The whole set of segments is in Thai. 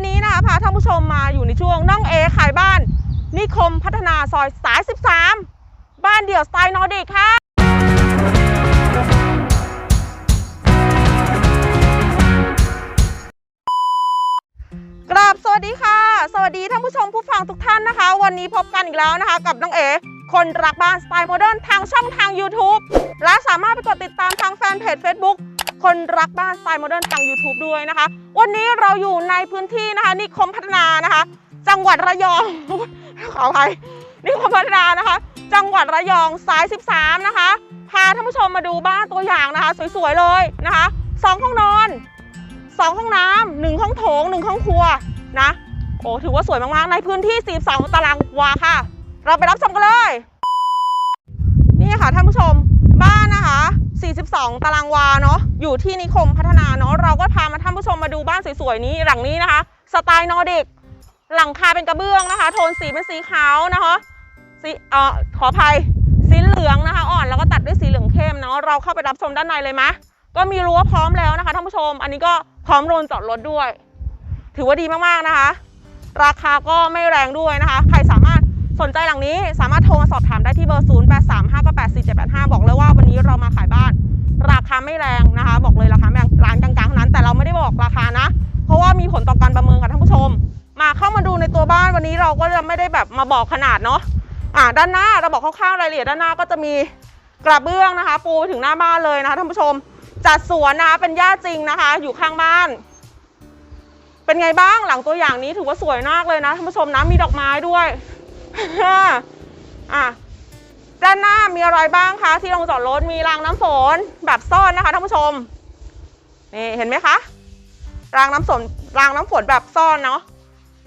ันนี้นะคะพาท่านผู้ชมมาอยู่ในช่วงน้องเอขายบ้าน นิคมพัฒนาซอยสาย 13 บ้านเดี่ยวสไตล์นอร์ดิกค่ะกราบสวัสดีค่ะ สวัสดีท่านผู้ชมผู้ฟังทุกท่านนะคะ วันนี้พบกันอีกแล้วนะคะ กับน้องเอคนรักบ้านสไตล์โมเดิร์นทางช่องทาง YouTube และสามารถไปกดติดตามทางแฟนเพจ Facebook คนรักบ้านสไตล์โมเดิร์นทาง YouTube ด้วยนะคะ วันนี้เราอยู่ในพื้นที่นะคะนิคมพัฒนานะคะ จังหวัดระยอง ขออภัยนิคมพัฒนานะคะ จังหวัดระยองสาย 13 นะคะ พาท่านผู้ชมมาดูบ้านตัวอย่างนะคะ สวยๆเลยนะคะสองห้องนอนสองห้องน้ำหนึ่งห้องโถงหนึ่งห้องครัวนะโอ้ถือว่าสวยมากๆ ในพื้นที่ 42 ตารางวาค่ะ เราไปรับชมกันเลย นี่ค่ะท่านผู้ชม 42 ตารางวาเนาะอยู่ที่นิคมพัฒนาเนาะเราก็พามาท่านผู้ชมมาดูบ้านสวยๆนี้หลังนี้นะคะ สไตล์นอร์ดิกหลังคาเป็นกระเบื้องนะคะ โทนสีเป็นสีขาวนะคะสีเอ่อขออภัยสีเหลืองนะคะอ่อนแล้วก็ตัดด้วยสีเหลืองเข้มเนาะเราเข้าไปรับชมด้านในเลยมะก็มีรั้วพร้อมแล้วนะคะท่านผู้ชม อันนี้ก็พร้อมโรนจอดรถด้วย ถือว่าดีมากๆนะคะ ราคาก็ไม่แรงด้วยนะคะ ใครสามารถ สนใจหลังนี้สามารถโทรมาสอบถามได้ที่เบอร์ 0 8 3 5 9 8 4 7 8 5 บอกเลยว่าวันนี้เรามาขายบ้าน ราคาไม่แรงนะคะ บอกเลยราคาไม่แรงร้านกลางๆเท่านั้น แต่เราไม่ได้บอกราคานะ เพราะว่ามีผลต่อการประเมินค่ะท่านผู้ชม มาเข้ามาดูในตัวบ้านวันนี้เราก็จะไม่ได้แบบมาบอกขนาดเนาะอ่าด้านหน้าเราบอกคร่าวๆรายละเอียดด้านหน้าก็จะมีกระเบื้องนะคะ ปูถึงหน้าบ้านเลยนะคะท่านผู้ชม จัดสวนนะคะเป็นหญ้าจริงนะคะ อยู่ข้างบ้าน เป็นไงบ้างหลังตัวอย่างนี้ถือว่าสวยมากเลยนะท่านผู้ชมนะมีดอกไม้ด้วย อะด้านหน้ามีอะไรบ้างคะที่ลงจอดรถมีรางน้ำฝนแบบซ่อนนะคะท่านผู้ชมนี่เห็นไหมคะรางน้ำฝนรางน้ำฝนแบบซ่อนเนาะ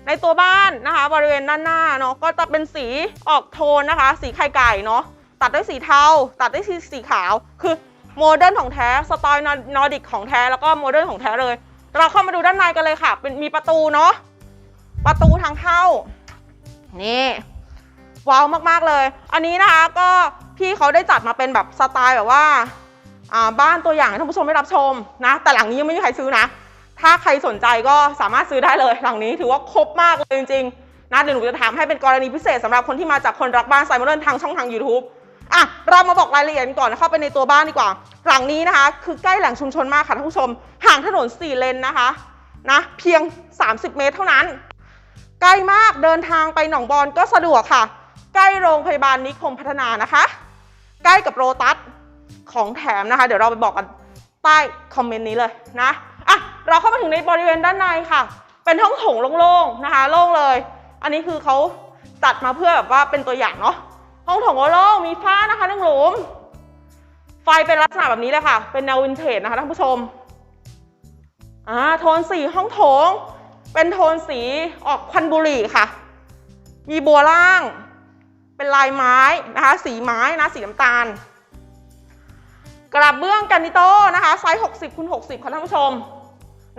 ในตัวบ้านนะคะ บริเวณด้านหน้าเนาะก็จะเป็นสีออกโทนนะคะ สีไข่ไก่เนาะตัดด้วยสีเทาตัดด้วยสีสีขาว คือโมเดิร์นของแท้สไตล์นอร์ดิกของแท้แล้วก็โมเดิร์นของแท้เลย เราเข้ามาดูด้านในกันเลยค่ะ เป็นมีประตูเนาะประตูทางเข้านี่ ว้าวมากๆเลย อันนี้นะคะก็พี่เขาได้จัดมาเป็นแบบสไตล์แบบว่าบ้านตัวอย่างให้ท่านผู้ชมได้รับชมนะ แต่หลังนี้ยังไม่มีใครซื้อนะ ถ้าใครสนใจก็สามารถซื้อได้เลยหลังนี้ถือว่าครบมากเลยจริงๆนะเดี๋ยวหนูจะถามให้เป็นกรณีพิเศษสำหรับคนที่มาจากคนรักบ้านไซมอนเดินทางช่องทาง YouTube อะเรามาบอกรายละเอียดก่อนเข้าไปในตัวบ้านดีกว่า หลังนี้นะคะ คือใกล้แหล่งชุมชนมากค่ะท่านผู้ชม ห่างถนน 4 เลนนะคะนะเพียง 30 เมตรเท่านั้น ใกล้มากเดินทางไปหนองบอนก็สะดวกค่ะ ใกล้โรงพยาบาลนิคมพัฒนานะคะ ใกล้กับโรตัสของแถมนะคะ เดี๋ยวเราไปบอกกันใต้คอมเมนต์นี้เลยนะอะเราเข้ามาถึงในบริเวณด้านในค่ะ เป็นห้องโถงโล่งๆนะคะ โล่งเลย อันนี้คือเขาจัดมาเพื่อแบบว่าเป็นตัวอย่างเนาะห้องโถงโล่งมีฝ้านะคะหนึ่งหลุม ไฟเป็นลักษณะแบบนี้เลยค่ะ เป็นแนววินเทจนะคะท่านผู้ชมอ่าโทนสีห้องโถง เป็นโทนสีออกควันบุหรี่ค่ะ มีบัวล่าง เป็นลายไม้นะคะ สีไม้นะสีน้ำตาล กระเบื้องกันนิโต้นะคะไซส์ 60คูณ60ค่ะท่านผู้ชม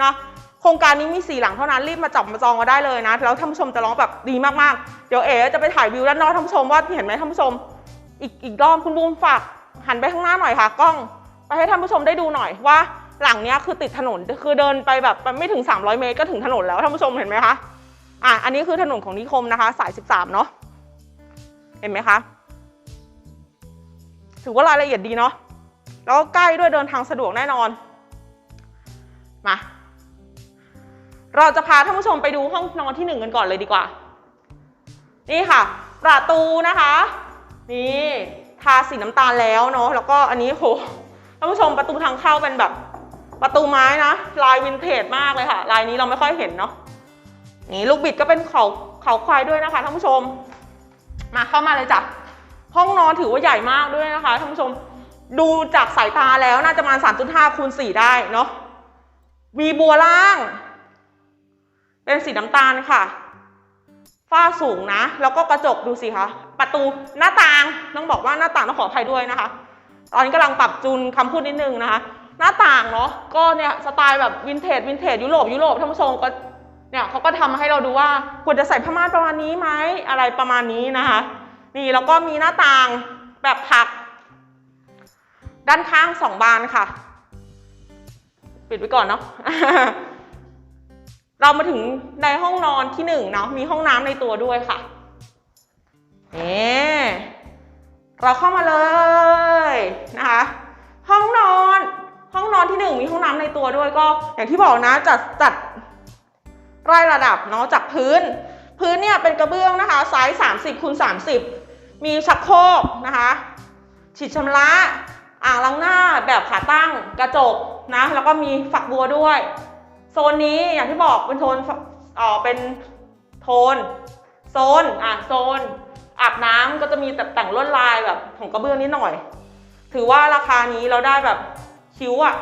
นะโครงการนี้มีสี่หลังเท่านั้นรีบมาจับมาจองก็ได้เลยนะแล้วท่านผู้ชมจะร้องแบบดีมากๆ เดี๋ยวเอ๋จะไปถ่ายวิวด้านนอกท่านผู้ชมว่าเห็นไหมท่านผู้ชม อีกอีกรอบคุณบูมฝากหันไปข้างหน้าหน่อยค่ะ กล้องไปให้ท่านผู้ชมได้ดูหน่อยว่าหลังนี้คือติดถนนคือเดินไปแบบไม่ถึง 300 เมตรก็ถึงถนนแล้วท่านผู้ชมเห็นไหมคะอะอันนี้คือถนนของนิคมนะคะ สาย 13 เนาะ เห็นไหมคะถือว่ารายละเอียดดีเนาะแล้วก็ใกล้ด้วยเดินทางสะดวกแน่นอนมาเราจะพาท่านผู้ชมไปดูห้องนอนที่หนึ่งกันก่อนเลยดีกว่า นี่ค่ะ ประตูนะคะ นี่ทาสีน้ำตาลแล้วเนาะแล้วก็อันนี้โหท่านผู้ชมประตูทางเข้าเป็นแบบประตูไม้นะลายวินเทจมากเลยค่ะ ลายนี้เราไม่ค่อยเห็นเนาะนี่ลูกบิดก็เป็นเขาเขาควายด้วยนะคะท่านผู้ชม มาเข้ามาเลยจ้ะห้องนอนถือว่าใหญ่มากด้วยนะคะท่านผู้ชมดูจากสายตาแล้วน่าจะประมาณ3.5คูณ4ได้เนาะมีบัวล่าง เป็นสีน้ำตาลค่ะ ฝ้าสูงนะ แล้วก็กระจกดูสิคะประตูหน้าต่างต้องบอกว่าหน้าต่างต้องขออภัยด้วยนะคะ ตอนนี้กำลังปรับจูนคำพูดนิดนึงนะคะ หน้าต่างเนาะก็เนี่ยสไตล์แบบวินเทจวินเทจยุโรปยุโรปท่านผู้ชมก็ เนี่ยเขาก็ทำมาให้เราดูว่าควรจะใส่ผ้าม่านประมาณนี้ไหมอะไรประมาณนี้นะคะ นี่แล้วก็มีหน้าต่างแบบผัก ด้านข้างสองบานค่ะ ปิดไว้ก่อนเนาะเรามาถึงในห้องนอนที่หนึ่งเนาะมีห้องน้ำในตัวด้วยค่ะนี่เราเข้ามาเลยนะคะ ห้องนอน ห้องนอนที่หนึ่งมีห้องน้ำในตัวด้วยก็ อย่างที่บอกนะจัดจัด ไร่ระดับเนาะจากพื้น พื้นเนี่ยเป็นกระเบื้องนะคะไซส์30คูณ30 มีชักโครกนะคะฉีดชำระอ่างล้างหน้าแบบขาตั้งกระจกนะแล้วก็มีฝักบัวด้วย โซนนี้อย่างที่บอกเป็นโทนอ่อเป็นโทน โซนอะโซน อาบน้ำก็จะมีแต่แต่งลวดลายแบบของกระเบื้องนิดหน่อย ถือว่าราคานี้เราได้แบบคิ้วอะ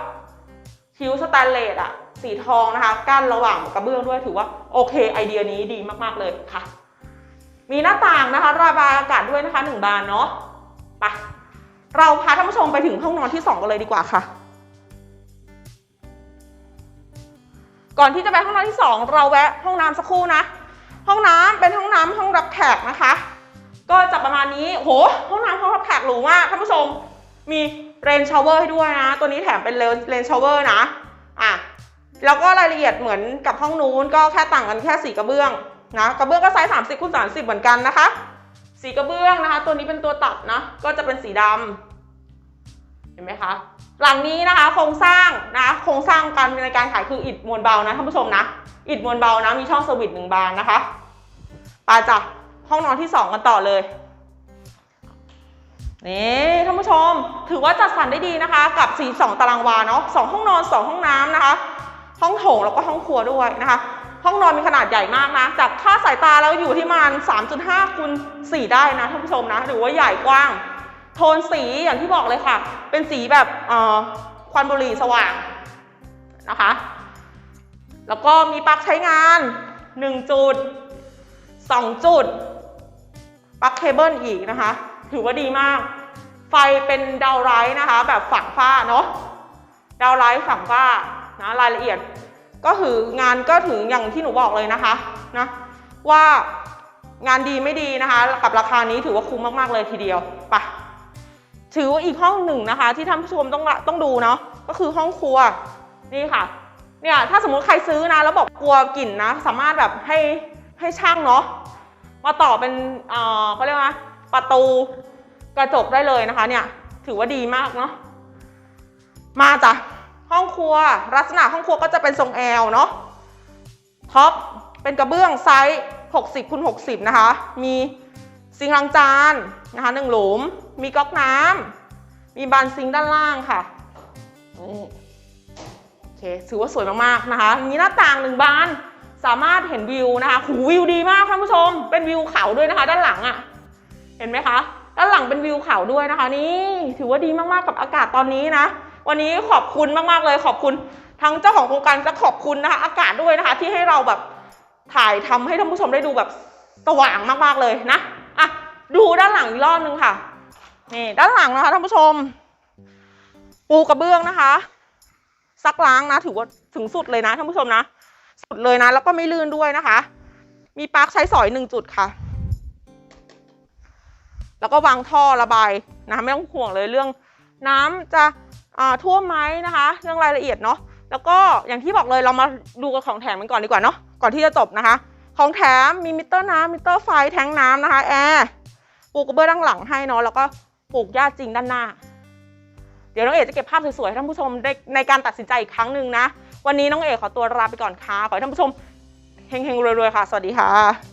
คิ้วสแตนเลสอะ สีทองนะคะกั้นระหว่างกระเบื้องด้วยถือว่าโอเคไอเดียนี้ดีมากๆเลยค่ะ มีหน้าต่างนะคะระบายอากาศด้วยนะคะหนึ่งบานเนาะไปเราพาท่านผู้ชมไปถึงห้องนอนที่สองกันเลยดีกว่าค่ะ ก่อนที่จะไปห้องนอนที่สองเราแวะห้องน้ำสักครู่นะ ห้องน้ำเป็นห้องน้ำห้องรับแขกนะคะ ก็จะประมาณนี้โหห้องน้ำห้องรับแขกหรูมากท่านผู้ชมมีเรนชาวเวอร์ให้ด้วยนะ ตัวนี้แถมเป็นเรนชาวเวอร์นะ อะ แล้วก็รายละเอียดเหมือนกับห้องนู้นก็แค่ต่างกันแค่สีกระเบื้องนะกระเบื้องก็ไซส์30คูณ30เหมือนกันนะคะ สีกระเบื้องนะคะ ตัวนี้เป็นตัวตัดนะก็จะเป็นสีดำเห็นไหมคะ หลังนี้นะคะโครงสร้างนะโครงสร้างการในการขายคืออิฐมวลเบานะท่านผู้ชมนะอิฐมวลเบานะมีช่องสวิตช์หนึ่งบานนะคะไปจ้ะห้องนอนที่สองกันต่อเลยนี่ท่านผู้ชมถือว่าจัดสรรได้ดีนะคะ กับสีสองตารางวาเนาะสองห้องนอนสองห้องน้ำนะคะ ห้องโถงแล้วก็ห้องครัวด้วยนะคะ ห้องนอนมีขนาดใหญ่มากนะ จากค่าสายตาแล้วอยู่ที่มาณ3.5คูณ4ได้นะท่านผู้ชมนะหรือว่าใหญ่กว้าง โทนสีอย่างที่บอกเลยค่ะ เป็นสีแบบอ่อควันบุหรี่สว่างนะคะ แล้วก็มีปลั๊กใช้งาน 1 จุด 2 จุดปลั๊กเคเบิลอีกนะคะ ถือว่าดีมาก ไฟเป็นดาวไลท์นะคะ แบบฝังฝ้าเนาะดาวไลท์ฝังฝ้า นะรายละเอียดก็ถืองานก็ถึงอย่างที่หนูบอกเลยนะคะนะว่างานดีไม่ดีนะคะ กับราคานี้ถือว่าคุ้มมากๆเลยทีเดียวไปถือว่าอีกห้องหนึ่งนะคะ ที่ท่านผู้ชมต้องต้องดูเนาะก็คือห้องครัวนี่ค่ะเนี่ยถ้าสมมุติใครซื้อนะแล้วบอกกลัวกลิ่นนะ สามารถแบบให้ให้ช่างเนาะมาต่อเป็นเอ่อเขาเรียกว่าประตูกระจกได้เลยนะคะ เนี่ยถือว่าดีมากเนาะมาจ้ะ ห้องครัวลักษณะห้องครัวก็จะเป็นทรงแอลเนาะท็อปเป็นกระเบื้องไซส์ 60คูณ60 นะคะ มีซิงค์ล้างจานนะคะหนึ่งหลุม มีก๊อกน้ำมีบานซิงค์ด้านล่างค่ะนี่โอเคถือว่าสวยมากๆนะคะ มีหน้าต่างหนึ่งบานสามารถเห็นวิวนะคะหูวิวดีมากท่านผู้ชม เป็นวิวเขาด้วยนะคะ ด้านหลังอะ่ะ เห็นไหมคะ ด้านหลังเป็นวิวเขาด้วยนะคะ นี่ถือว่าดีมากๆกับอากาศตอนนี้นะ วันนี้ขอบคุณมากๆเลย ขอบคุณทั้งเจ้าของโครงการและขอบคุณนะคะ อากาศด้วยนะคะ ที่ให้เราแบบถ่ายทำให้ท่านผู้ชมได้ดูแบบสว่างมากๆเลยนะอะดูด้านหลังอีกรอบนึงค่ะนี่ด้านหลังนะคะท่านผู้ชม ปูกระเบื้องนะคะซักล้างนะ ถือว่าถึงสุดเลยนะท่านผู้ชมนะสุดเลยนะ แล้วก็ไม่ลื่นด้วยนะคะ มีปลั๊กใช้สอยหนึ่งจุดค่ะ แล้วก็วางท่อระบายนะคะไม่ต้องห่วงเลยเรื่อง น้ำจะ ท่วมไหมนะคะ เรื่องรายละเอียดเนาะแล้วก็อย่างที่บอกเลยเรามาดูกับของแถมกันก่อนดีกว่าเนาะก่อนที่จะจบนะคะ ของแถมมีมิเตอร์น้ำมิเตอร์ไฟแทงน้ำนะคะแอร์ปลูกกระเบื้องด้านหลังให้เนาะแล้วก็ปลูกหญ้าจริงด้านหน้า เดี๋ยวน้องเอกจะเก็บภาพสวยๆให้ท่านผู้ชมได้ในการตัดสินใจอีกครั้งหนึ่งนะ วันนี้น้องเอกขอตัวลาไปก่อนค่ะขอให้ท่านผู้ชมเฮงๆรวยๆค่ะ สวัสดีค่ะ